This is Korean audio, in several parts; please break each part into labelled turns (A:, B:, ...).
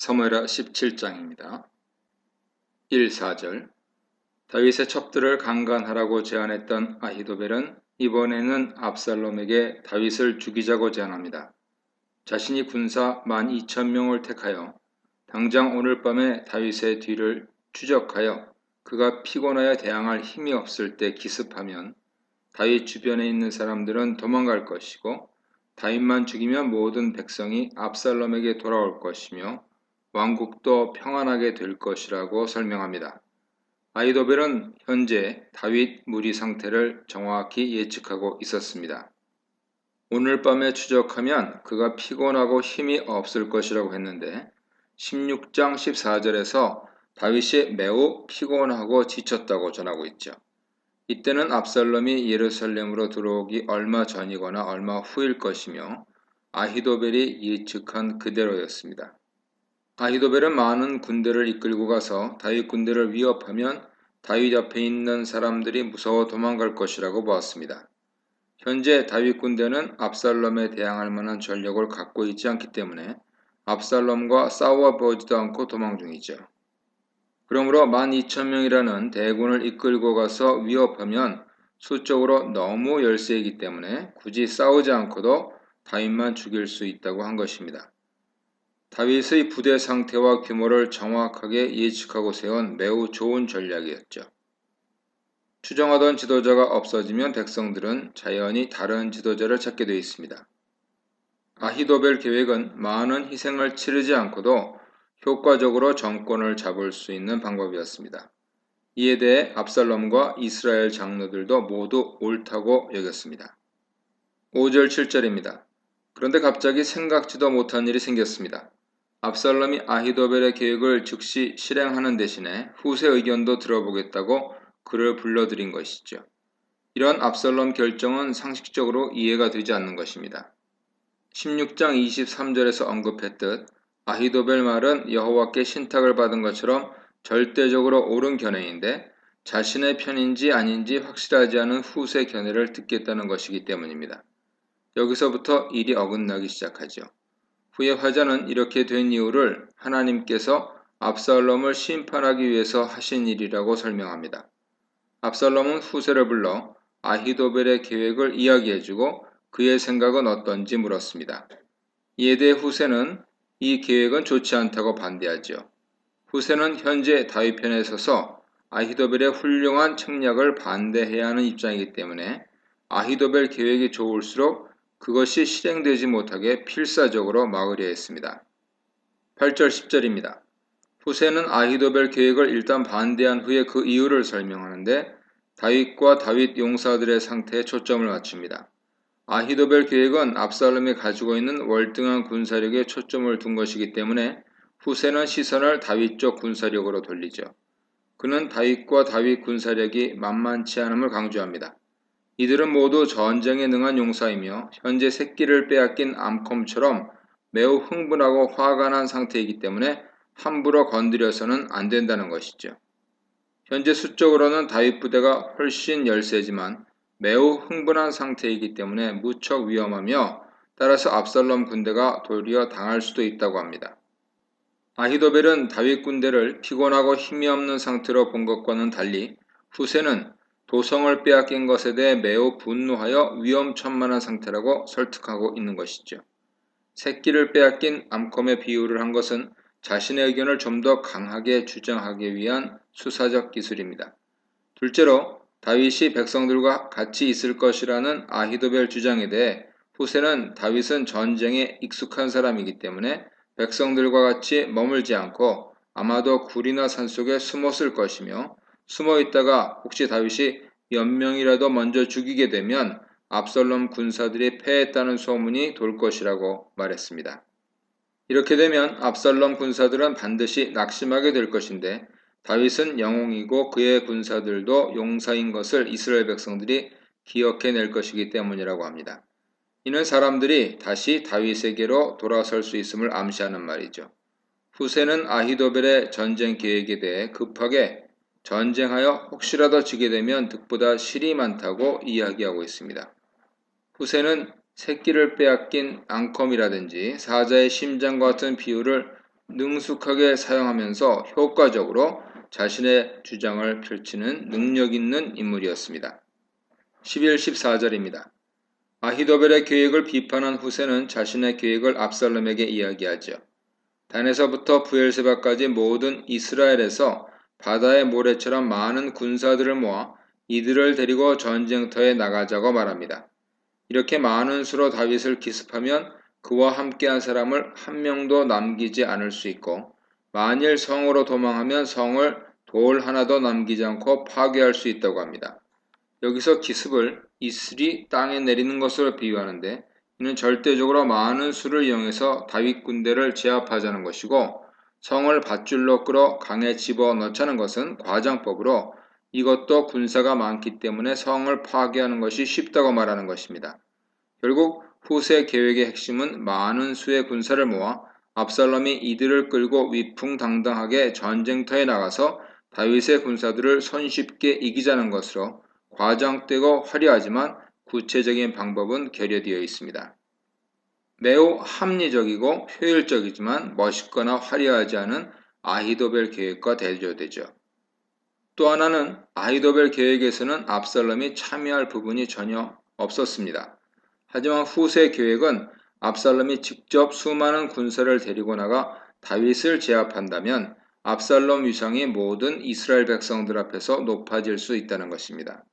A: 사무엘하 17장입니다. 1, 4절 다윗의 첩들을 강간하라고 제안했던 아히도벨은 이번에는 압살롬에게 다윗을 죽이자고 제안합니다. 자신이 군사 12,000명을 택하여 당장 오늘 밤에 다윗의 뒤를 추적하여 그가 피곤하여 대항할 힘이 없을 때 기습하면 다윗 주변에 있는 사람들은 도망갈 것이고 다윗만 죽이면 모든 백성이 압살롬에게 돌아올 것이며 왕국도 평안하게 될 것이라고 설명합니다. 아이도벨은 현재 다윗 무리 상태를 정확히 예측하고 있었습니다. 오늘 밤에 추적하면 그가 피곤하고 힘이 없을 것이라고 했는데 16장 14절에서 다윗이 매우 피곤하고 지쳤다고 전하고 있죠. 이때는 압살롬이 예루살렘으로 들어오기 얼마 전이거나 얼마 후일 것이며 아히도벨이 예측한 그대로였습니다. 아히도벨은 많은 군대를 이끌고 가서 다윗 군대를 위협하면 다윗 앞에 있는 사람들이 무서워 도망갈 것이라고 보았습니다. 현재 다윗 군대는 압살롬에 대항할 만한 전력을 갖고 있지 않기 때문에 압살롬과 싸워 보지도 않고 도망 중이죠. 그러므로 12,000명이라는 대군을 이끌고 가서 위협하면 수적으로 너무 열세이기 때문에 굳이 싸우지 않고도 다윗만 죽일 수 있다고 한 것입니다. 다윗의 부대 상태와 규모를 정확하게 예측하고 세운 매우 좋은 전략이었죠. 추정하던 지도자가 없어지면 백성들은 자연히 다른 지도자를 찾게 되어 있습니다. 아히도벨 계획은 많은 희생을 치르지 않고도 효과적으로 정권을 잡을 수 있는 방법이었습니다. 이에 대해 압살롬과 이스라엘 장로들도 모두 옳다고 여겼습니다. 5절 7절입니다. 그런데 갑자기 생각지도 못한 일이 생겼습니다. 압살롬이 아히도벨의 계획을 즉시 실행하는 대신에 후세 의견도 들어보겠다고 그를 불러들인 것이죠. 이런 압살롬 결정은 상식적으로 이해가 되지 않는 것입니다. 16장 23절에서 언급했듯 아히도벨 말은 여호와께 신탁을 받은 것처럼 절대적으로 옳은 견해인데 자신의 편인지 아닌지 확실하지 않은 후세 견해를 듣겠다는 것이기 때문입니다. 여기서부터 일이 어긋나기 시작하죠. 후에 화자는 이렇게 된 이유를 하나님께서 압살롬을 심판하기 위해서 하신 일이라고 설명합니다. 압살롬은 후세를 불러 아히도벨의 계획을 이야기해주고 그의 생각은 어떤지 물었습니다. 이에 대해 후세는 이 계획은 좋지 않다고 반대하죠. 후세는 현재 다윗 편에 서서 아히도벨의 훌륭한 책략을 반대해야 하는 입장이기 때문에 아히도벨 계획이 좋을수록 그것이 실행되지 못하게 필사적으로 막으려 했습니다. 8절 10절입니다. 후세는 아히도벨 계획을 일단 반대한 후에 그 이유를 설명하는데 다윗과 다윗 용사들의 상태에 초점을 맞춥니다. 아히도벨 계획은 압살롬이 가지고 있는 월등한 군사력에 초점을 둔 것이기 때문에 후세는 시선을 다윗 쪽 군사력으로 돌리죠. 그는 다윗과 다윗 군사력이 만만치 않음을 강조합니다. 이들은 모두 전쟁에 능한 용사이며 현재 새끼를 빼앗긴 암컴처럼 매우 흥분하고 화가 난 상태이기 때문에 함부로 건드려서는 안 된다는 것이죠. 현재 수적으로는 다윗 부대가 훨씬 열세지만 매우 흥분한 상태이기 때문에 무척 위험하며 따라서 압살롬 군대가 도리어 당할 수도 있다고 합니다. 아히도벨은 다윗 군대를 피곤하고 힘이 없는 상태로 본 것과는 달리 후세는 도성을 빼앗긴 것에 대해 매우 분노하여 위험천만한 상태라고 설득하고 있는 것이죠. 새끼를 빼앗긴 암컴의 비유를 한 것은 자신의 의견을 좀 더 강하게 주장하기 위한 수사적 기술입니다. 둘째로 다윗이 백성들과 같이 있을 것이라는 아히도벨 주장에 대해 후세는 다윗은 전쟁에 익숙한 사람이기 때문에 백성들과 같이 머물지 않고 아마도 굴이나 산속에 숨었을 것이며 숨어 있다가 혹시 다윗이 몇 명이라도 먼저 죽이게 되면 압살롬 군사들이 패했다는 소문이 돌 것이라고 말했습니다. 이렇게 되면 압살롬 군사들은 반드시 낙심하게 될 것인데 다윗은 영웅이고 그의 군사들도 용사인 것을 이스라엘 백성들이 기억해낼 것이기 때문이라고 합니다. 이는 사람들이 다시 다윗에게로 돌아설 수 있음을 암시하는 말이죠. 후세는 아히도벨의 전쟁 계획에 대해 급하게 전쟁하여 혹시라도 지게 되면 득보다 실이 많다고 이야기하고 있습니다. 후세는 새끼를 빼앗긴 앙컴이라든지 사자의 심장과 같은 비유를 능숙하게 사용하면서 효과적으로 자신의 주장을 펼치는 능력 있는 인물이었습니다. 11, 14절입니다. 아히도벨의 계획을 비판한 후세는 자신의 계획을 압살롬에게 이야기하죠. 단에서부터 부엘세바까지 모든 이스라엘에서 바다의 모래처럼 많은 군사들을 모아 이들을 데리고 전쟁터에 나가자고 말합니다. 이렇게 많은 수로 다윗을 기습하면 그와 함께한 사람을 한 명도 남기지 않을 수 있고 만일 성으로 도망하면 성을 돌 하나도 남기지 않고 파괴할 수 있다고 합니다. 여기서 기습을 이슬이 땅에 내리는 것으로 비유하는데 이는 절대적으로 많은 수를 이용해서 다윗 군대를 제압하자는 것이고 성을 밧줄로 끌어 강에 집어넣자는 것은 과장법으로 이것도 군사가 많기 때문에 성을 파괴하는 것이 쉽다고 말하는 것입니다. 결국 후세 계획의 핵심은 많은 수의 군사를 모아 압살롬이 이들을 끌고 위풍당당하게 전쟁터에 나가서 다윗의 군사들을 손쉽게 이기자는 것으로 과장되고 화려하지만 구체적인 방법은 결여되어 있습니다. 매우 합리적이고 효율적이지만 멋있거나 화려하지 않은 아히도벨 계획과 대조되죠. 또 하나는 아히도벨 계획에서는 압살롬이 참여할 부분이 전혀 없었습니다. 하지만 후세 계획은 압살롬이 직접 수많은 군사를 데리고 나가 다윗을 제압한다면 압살롬 위상이 모든 이스라엘 백성들 앞에서 높아질 수 있다는 것입니다.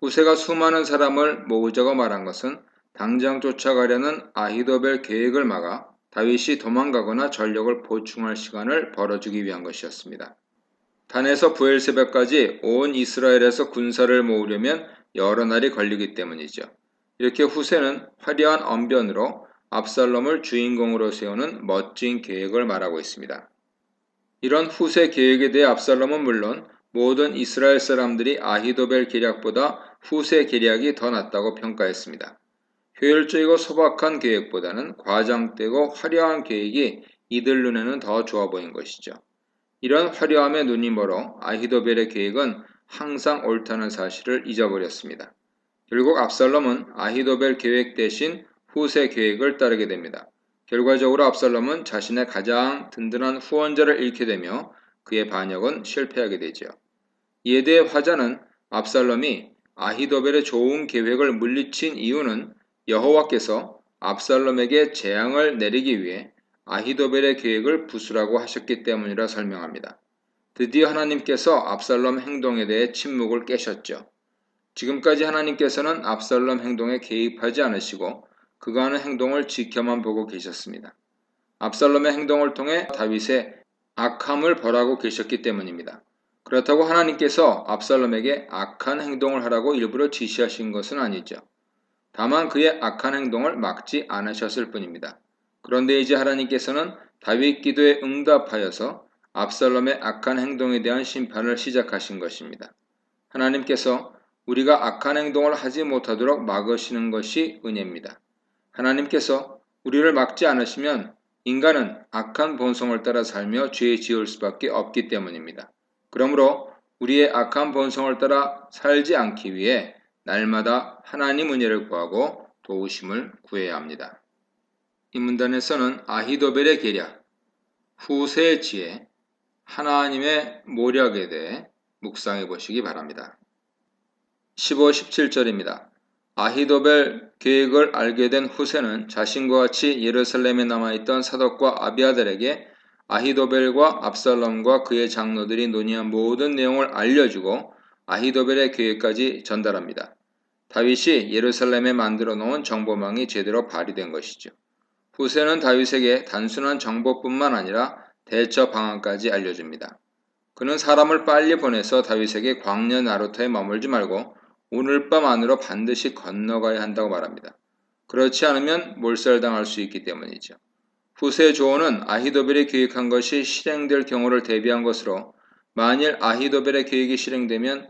A: 후세가 수많은 사람을 모으자고 말한 것은 당장 쫓아가려는 아히도벨 계획을 막아 다윗이 도망가거나 전력을 보충할 시간을 벌어주기 위한 것이었습니다. 단에서 부엘세베까지 온 이스라엘에서 군사를 모으려면 여러 날이 걸리기 때문이죠. 이렇게 후세는 화려한 언변으로 압살롬을 주인공으로 세우는 멋진 계획을 말하고 있습니다. 이런 후세 계획에 대해 압살롬은 물론 모든 이스라엘 사람들이 아히도벨 계략보다 후세 계략이 더 낫다고 평가했습니다. 효율적이고 소박한 계획보다는 과장되고 화려한 계획이 이들 눈에는 더 좋아 보인 것이죠. 이런 화려함에 눈이 멀어 아히도벨의 계획은 항상 옳다는 사실을 잊어버렸습니다. 결국 압살롬은 아히도벨 계획 대신 후세 계획을 따르게 됩니다. 결과적으로 압살롬은 자신의 가장 든든한 후원자를 잃게 되며 그의 반역은 실패하게 되죠. 이에 대해 화자는 압살롬이 아히도벨의 좋은 계획을 물리친 이유는 여호와께서 압살롬에게 재앙을 내리기 위해 아히도벨의 계획을 부수라고 하셨기 때문이라 설명합니다. 드디어 하나님께서 압살롬 행동에 대해 침묵을 깨셨죠. 지금까지 하나님께서는 압살롬 행동에 개입하지 않으시고 그가 하는 행동을 지켜만 보고 계셨습니다. 압살롬의 행동을 통해 다윗의 악함을 벌하고 계셨기 때문입니다. 그렇다고 하나님께서 압살롬에게 악한 행동을 하라고 일부러 지시하신 것은 아니죠. 다만 그의 악한 행동을 막지 않으셨을 뿐입니다. 그런데 이제 하나님께서는 다윗 기도에 응답하여서 압살롬의 악한 행동에 대한 심판을 시작하신 것입니다. 하나님께서 우리가 악한 행동을 하지 못하도록 막으시는 것이 은혜입니다. 하나님께서 우리를 막지 않으시면 인간은 악한 본성을 따라 살며 죄 지을 수밖에 없기 때문입니다. 그러므로 우리의 악한 본성을 따라 살지 않기 위해 날마다 하나님 은혜를 구하고 도우심을 구해야 합니다. 이 문단에서는 아히도벨의 계략, 후세의 지혜, 하나님의 모략에 대해 묵상해 보시기 바랍니다. 15, 17절입니다. 아히도벨 계획을 알게 된 후세는 자신과 같이 예루살렘에 남아있던 사독과 아비아들에게 아히도벨과 압살롬과 그의 장로들이 논의한 모든 내용을 알려주고 아히도벨의 계획까지 전달합니다. 다윗이 예루살렘에 만들어 놓은 정보망이 제대로 발휘된 것이죠. 후세는 다윗에게 단순한 정보뿐만 아니라 대처 방안까지 알려줍니다. 그는 사람을 빨리 보내서 다윗에게 광년 나루터에 머물지 말고 오늘 밤 안으로 반드시 건너가야 한다고 말합니다. 그렇지 않으면 몰살당할 수 있기 때문이죠. 후세 조언은 아히도벨이 계획한 것이 실행될 경우를 대비한 것으로 만일 아히도벨의 계획이 실행되면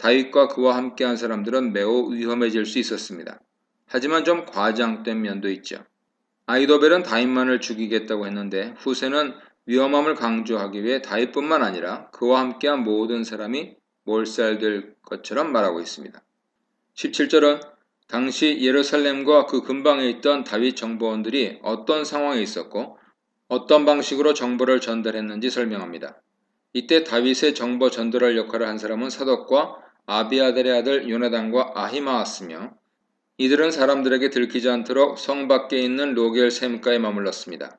A: 다윗과 그와 함께한 사람들은 매우 위험해질 수 있었습니다. 하지만 좀 과장된 면도 있죠. 아히도벨은 다윗만을 죽이겠다고 했는데 후세는 위험함을 강조하기 위해 다윗뿐만 아니라 그와 함께한 모든 사람이 몰살될 것처럼 말하고 있습니다. 17절은 당시 예루살렘과 그 근방에 있던 다윗 정보원들이 어떤 상황에 있었고 어떤 방식으로 정보를 전달했는지 설명합니다. 이때 다윗의 정보 전달할 역할을 한 사람은 사독과 아비아델의 아들 요나단과 아히마왔으며 이들은 사람들에게 들키지 않도록 성 밖에 있는 로겔 샘가에 머물렀습니다.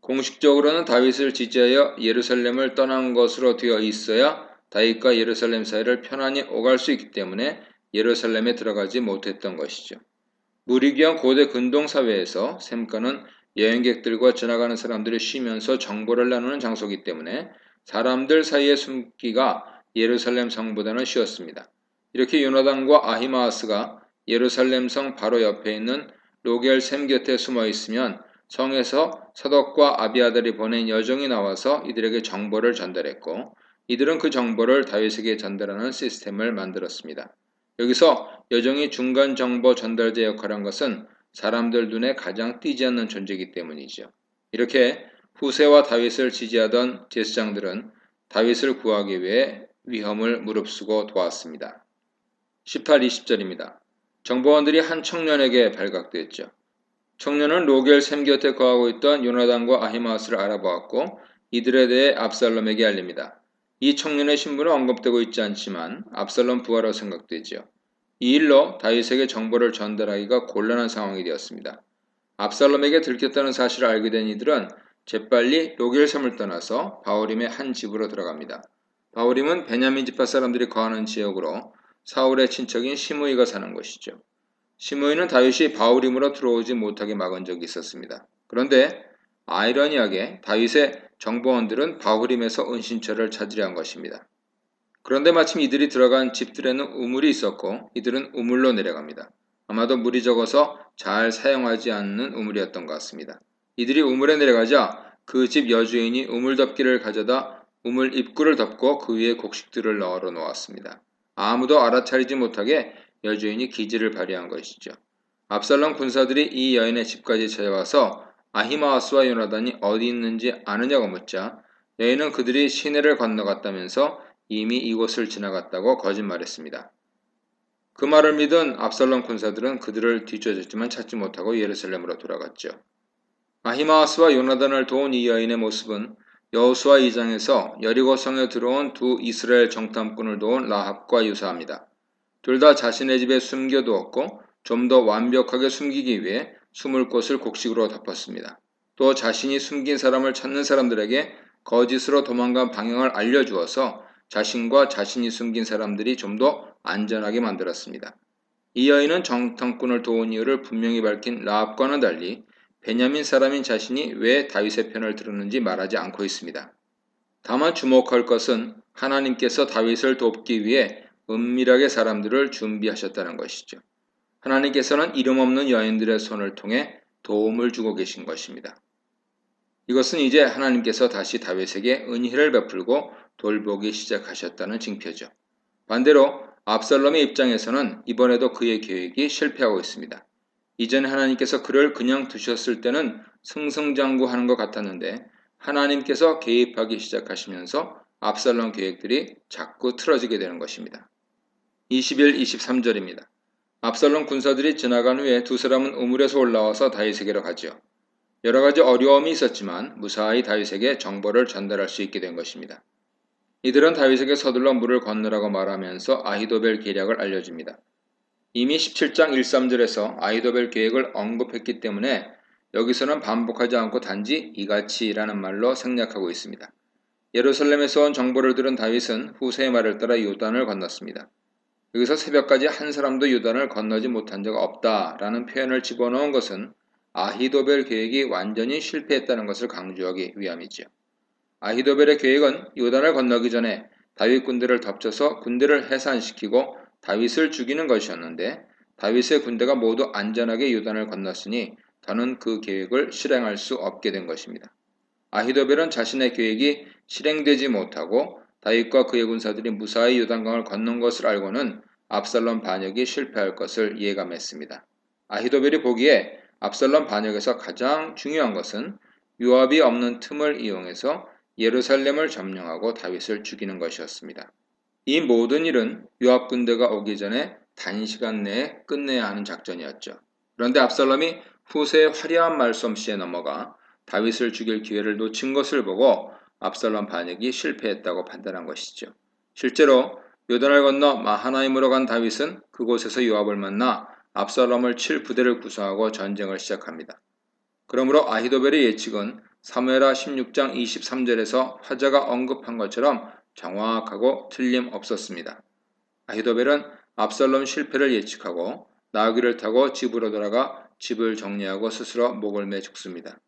A: 공식적으로는 다윗을 지지하여 예루살렘을 떠난 것으로 되어 있어야 다윗과 예루살렘 사이를 편안히 오갈 수 있기 때문에 예루살렘에 들어가지 못했던 것이죠. 무리기한 고대 근동 사회에서 샘가는 여행객들과 지나가는 사람들이 쉬면서 정보를 나누는 장소이기 때문에 사람들 사이에 숨기가 예루살렘 성보다는 쉬웠습니다. 이렇게 요나단과 아히마아스가 예루살렘 성 바로 옆에 있는 로겔 샘 곁에 숨어 있으면 성에서 사독과 아비아들이 보낸 여정이 나와서 이들에게 정보를 전달했고 이들은 그 정보를 다윗에게 전달하는 시스템을 만들었습니다. 여기서 여정이 중간 정보 전달자 역할을 한 것은 사람들 눈에 가장 띄지 않는 존재이기 때문이죠. 이렇게 후세와 다윗을 지지하던 제사장들은 다윗을 구하기 위해 위험을 무릅쓰고 도왔습니다. 18, 20절입니다. 정보원들이 한 청년에게 발각됐죠. 청년은 로겔 샘 곁에 거하고 있던 요나단과 아히마스를 알아보았고 이들에 대해 압살롬에게 알립니다. 이 청년의 신분은 언급되고 있지 않지만 압살롬 부하로 생각되지요. 이 일로 다윗에게 정보를 전달하기가 곤란한 상황이 되었습니다. 압살롬에게 들켰다는 사실을 알게 된 이들은 재빨리 로겔섬을 떠나서 바오림의 한 집으로 들어갑니다. 바오림은 베냐민 지파 사람들이 거하는 지역으로 사울의 친척인 시므이가 사는 곳이죠. 시므이는 다윗이 바오림으로 들어오지 못하게 막은 적이 있었습니다. 그런데 아이러니하게 다윗의 정보원들은 바후림에서 은신처를 찾으려 한 것입니다. 그런데 마침 이들이 들어간 집들에는 우물이 있었고 이들은 우물로 내려갑니다. 아마도 물이 적어서 잘 사용하지 않는 우물이었던 것 같습니다. 이들이 우물에 내려가자 그 집 여주인이 우물 덮기를 가져다 우물 입구를 덮고 그 위에 곡식들을 널어 놓았습니다. 아무도 알아차리지 못하게 여주인이 기지를 발휘한 것이죠. 압살롬 군사들이 이 여인의 집까지 찾아와서 아히마와스와 요나단이 어디 있는지 아느냐고 묻자 여인은 그들이 시내를 건너갔다면서 이미 이곳을 지나갔다고 거짓말했습니다. 그 말을 믿은 압살롬 군사들은 그들을 뒤쫓았지만 찾지 못하고 예루살렘으로 돌아갔죠. 아히마와스와 요나단을 도운 이 여인의 모습은 여호수아 2장에서 여리고성에 들어온 두 이스라엘 정탐꾼을 도운 라합과 유사합니다. 둘 다 자신의 집에 숨겨두었고 좀 더 완벽하게 숨기기 위해 숨을 곳을 곡식으로 덮었습니다. 또 자신이 숨긴 사람을 찾는 사람들에게 거짓으로 도망간 방향을 알려주어서 자신과 자신이 숨긴 사람들이 좀 더 안전하게 만들었습니다. 이 여인은 정탐꾼을 도운 이유를 분명히 밝힌 라합과는 달리 베냐민 사람인 자신이 왜 다윗의 편을 들었는지 말하지 않고 있습니다. 다만 주목할 것은 하나님께서 다윗을 돕기 위해 은밀하게 사람들을 준비하셨다는 것이죠. 하나님께서는 이름 없는 여인들의 손을 통해 도움을 주고 계신 것입니다. 이것은 이제 하나님께서 다시 다윗에게 은혜를 베풀고 돌보기 시작하셨다는 징표죠. 반대로 압살롬의 입장에서는 이번에도 그의 계획이 실패하고 있습니다. 이전에 하나님께서 그를 그냥 두셨을 때는 승승장구하는 것 같았는데 하나님께서 개입하기 시작하시면서 압살롬 계획들이 자꾸 틀어지게 되는 것입니다. 21, 23절입니다. 압살롬 군사들이 지나간 후에 두 사람은 우물에서 올라와서 다윗에게로 가지요. 여러 가지 어려움이 있었지만 무사히 다윗에게 정보를 전달할 수 있게 된 것입니다. 이들은 다윗에게 서둘러 물을 건너라고 말하면서 아히도벨 계략을 알려줍니다. 이미 17장 1, 3절에서 아히도벨 계획을 언급했기 때문에 여기서는 반복하지 않고 단지 이같이라는 말로 생략하고 있습니다. 예루살렘에서 온 정보를 들은 다윗은 후세의 말을 따라 요단을 건넜습니다. 여기서 새벽까지 한 사람도 유단을 건너지 못한 적 없다라는 표현을 집어넣은 것은 아히도벨 계획이 완전히 실패했다는 것을 강조하기 위함이지요. 아히도벨의 계획은 요단을 건너기 전에 다윗 군대를 덮쳐서 군대를 해산시키고 다윗을 죽이는 것이었는데 다윗의 군대가 모두 안전하게 요단을 건넜으니 더는 그 계획을 실행할 수 없게 된 것입니다. 아히도벨은 자신의 계획이 실행되지 못하고 다윗과 그의 군사들이 무사히 요단강을 건넌 것을 알고는 압살롬 반역이 실패할 것을 예감했습니다. 아히도벨이 보기에 압살롬 반역에서 가장 중요한 것은 요압이 없는 틈을 이용해서 예루살렘을 점령하고 다윗을 죽이는 것이었습니다. 이 모든 일은 요압 군대가 오기 전에 단시간 내에 끝내야 하는 작전이었죠. 그런데 압살롬이 후세의 화려한 말솜씨에 넘어가 다윗을 죽일 기회를 놓친 것을 보고 압살롬 반역이 실패했다고 판단한 것이죠. 실제로 요단을 건너 마하나임으로 간 다윗은 그곳에서 요압을 만나 압살롬을 칠 부대를 구성하고 전쟁을 시작합니다. 그러므로 아히도벨의 예측은 사무엘하 16장 23절에서 화자가 언급한 것처럼 정확하고 틀림없었습니다. 아히도벨은 압살롬 실패를 예측하고 나귀를 타고 집으로 돌아가 집을 정리하고 스스로 목을 매 죽습니다.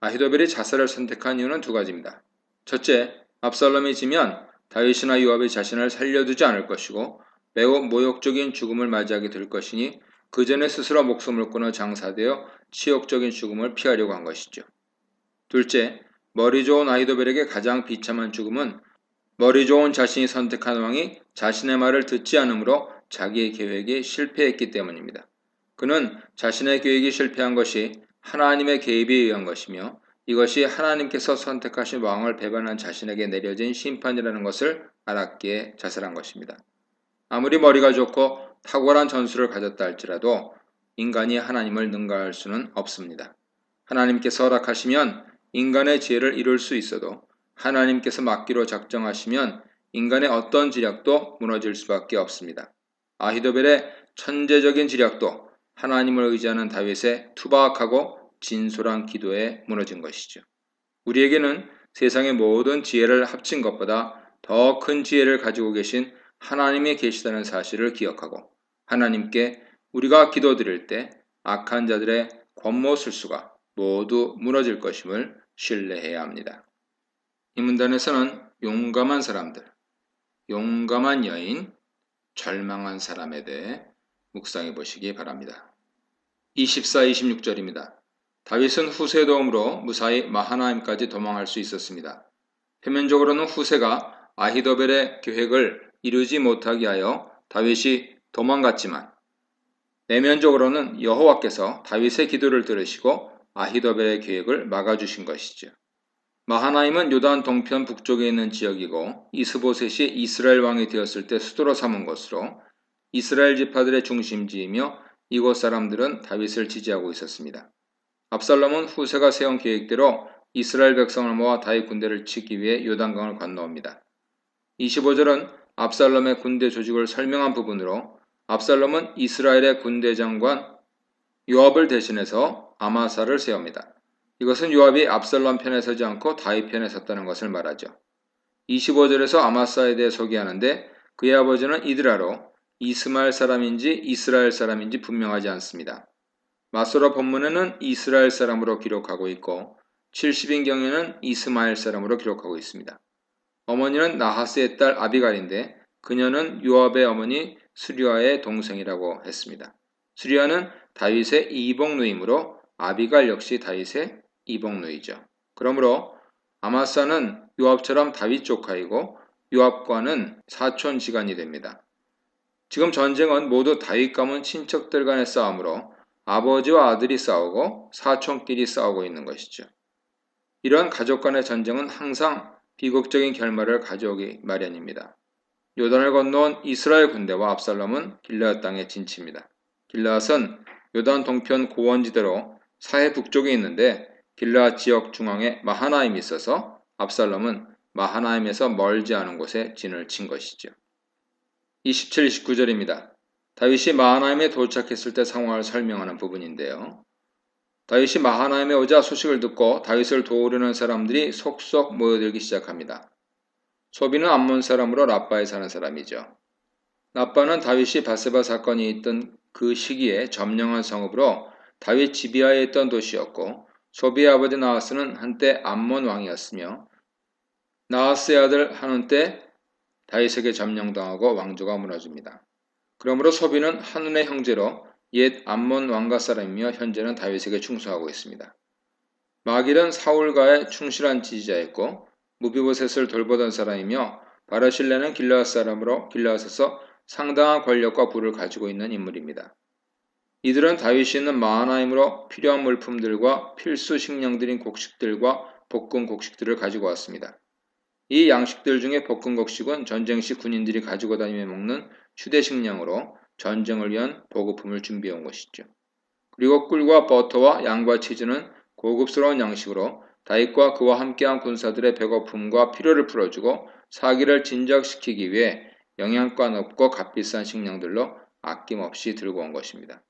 A: 아히도벨이 자살을 선택한 이유는 두 가지입니다. 첫째, 압살롬이 지면 다윗이나 요압이 자신을 살려두지 않을 것이고 매우 모욕적인 죽음을 맞이하게 될 것이니 그 전에 스스로 목숨을 끊어 장사되어 치욕적인 죽음을 피하려고 한 것이죠. 둘째, 머리 좋은 아이도벨에게 가장 비참한 죽음은 머리 좋은 자신이 선택한 왕이 자신의 말을 듣지 않으므로 자기의 계획이 실패했기 때문입니다. 그는 자신의 계획이 실패한 것이 하나님의 개입에 의한 것이며 이것이 하나님께서 선택하신 왕을 배반한 자신에게 내려진 심판이라는 것을 알았기에 자살한 것입니다. 아무리 머리가 좋고 탁월한 전술을 가졌다 할지라도 인간이 하나님을 능가할 수는 없습니다. 하나님께서 허락하시면 인간의 지혜를 이룰 수 있어도 하나님께서 막기로 작정하시면 인간의 어떤 지략도 무너질 수밖에 없습니다. 아히도벨의 천재적인 지략도 하나님을 의지하는 다윗의 투박하고 진솔한 기도에 무너진 것이죠. 우리에게는 세상의 모든 지혜를 합친 것보다 더 큰 지혜를 가지고 계신 하나님이 계시다는 사실을 기억하고 하나님께 우리가 기도 드릴 때 악한 자들의 권모 술수가 모두 무너질 것임을 신뢰해야 합니다. 이 문단에서는 용감한 사람들, 용감한 여인, 절망한 사람에 대해 묵상해 보시기 바랍니다. 24, 26절입니다. 다윗은 후세의 도움으로 무사히 마하나임까지 도망할 수 있었습니다. 표면적으로는 후세가 아히도벨의 계획을 이루지 못하게 하여 다윗이 도망갔지만 내면적으로는 여호와께서 다윗의 기도를 들으시고 아히도벨의 계획을 막아주신 것이죠. 마하나임은 요단 동편 북쪽에 있는 지역이고 이스보셋이 이스라엘 왕이 되었을 때 수도로 삼은 것으로 이스라엘 지파들의 중심지이며 이곳 사람들은 다윗을 지지하고 있었습니다. 압살롬은 후세가 세운 계획대로 이스라엘 백성을 모아 다윗 군대를 치기 위해 요단강을 건너옵니다. 25절은 압살롬의 군대 조직을 설명한 부분으로 압살롬은 이스라엘의 군대 장관 요압을 대신해서 아마사를 세웁니다. 이것은 요압이 압살롬 편에 서지 않고 다윗 편에 섰다는 것을 말하죠. 25절에서 아마사에 대해 소개하는데 그의 아버지는 이드라로 이스마엘 사람인지 이스라엘 사람인지 분명하지 않습니다. 마소라 본문에는 이스라엘 사람으로 기록하고 있고 70인 경에는 이스마엘 사람으로 기록하고 있습니다. 어머니는 나하스의 딸 아비갈인데 그녀는 요압의 어머니 수리아의 동생이라고 했습니다. 수리아는 다윗의 이복 누이므로 아비갈 역시 다윗의 이복누이죠. 그러므로 아마사는 요압처럼 다윗 조카이고 요압과는 사촌 지간이 됩니다. 지금 전쟁은 모두 다윗 가문 친척들 간의 싸움으로 아버지와 아들이 싸우고 사촌끼리 싸우고 있는 것이죠. 이러한 가족 간의 전쟁은 항상 비극적인 결말을 가져오기 마련입니다. 요단을 건너온 이스라엘 군대와 압살롬은 길라앗 땅에 진치입니다. 길라앗은 요단 동편 고원지대로 사해 북쪽에 있는데 길라앗 지역 중앙에 마하나임이 있어서 압살롬은 마하나임에서 멀지 않은 곳에 진을 친 것이죠. 27, 29절입니다. 다윗이 마하나임에 도착했을 때 상황을 설명하는 부분인데요. 다윗이 마하나임에 오자 소식을 듣고 다윗을 도우려는 사람들이 속속 모여들기 시작합니다. 소비는 암몬 사람으로 라빠에 사는 사람이죠. 라빠는 다윗이 바세바 사건이 있던 그 시기에 점령한 성읍으로 다윗 지비하에 있던 도시였고 소비의 아버지 나하스는 한때 암몬 왕이었으며 나하스의 아들 하는 때 다윗에게 점령당하고 왕조가 무너집니다. 그러므로 소비는 한눈의 형제로 옛 암몬 왕가 사람이며 현재는 다윗에게 충성하고 있습니다. 마길은 사울과의 충실한 지지자였고 무비보셋을 돌보던 사람이며 바라실레는 길라앗 사람으로 길라앗에서 상당한 권력과 부를 가지고 있는 인물입니다. 이들은 다윗이 있는 마하나임으로 필요한 물품들과 필수 식량들인 곡식들과 볶은 곡식들을 가지고 왔습니다. 이 양식들 중에 볶은 곡식은 전쟁 시 군인들이 가지고 다니며 먹는 휴대 식량으로 전쟁을 위한 보급품을 준비해 온 것이죠. 그리고 꿀과 버터와 양과 치즈는 고급스러운 양식으로 다윗과 그와 함께한 군사들의 배고픔과 필요를 풀어주고 사기를 진작시키기 위해 영양가 높고 값비싼 식량들로 아낌없이 들고 온 것입니다.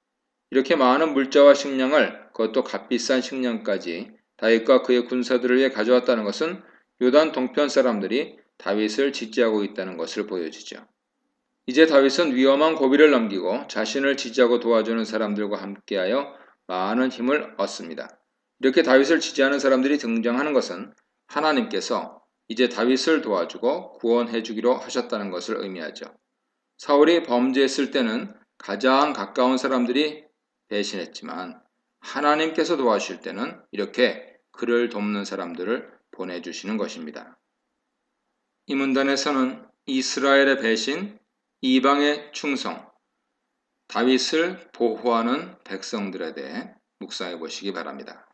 A: 이렇게 많은 물자와 식량을 그것도 값비싼 식량까지 다윗과 그의 군사들을 위해 가져왔다는 것은 요단 동편 사람들이 다윗을 지지하고 있다는 것을 보여주죠. 이제 다윗은 위험한 고비를 넘기고 자신을 지지하고 도와주는 사람들과 함께하여 많은 힘을 얻습니다. 이렇게 다윗을 지지하는 사람들이 등장하는 것은 하나님께서 이제 다윗을 도와주고 구원해 주기로 하셨다는 것을 의미하죠. 사울이 범죄했을 때는 가장 가까운 사람들이 배신했지만 하나님께서 도와주실 때는 이렇게 그를 돕는 사람들을 보내주시는 것입니다. 이 문단에서는 이스라엘의 배신, 이방의 충성, 다윗을 보호하는 백성들에 대해 묵상해 보시기 바랍니다.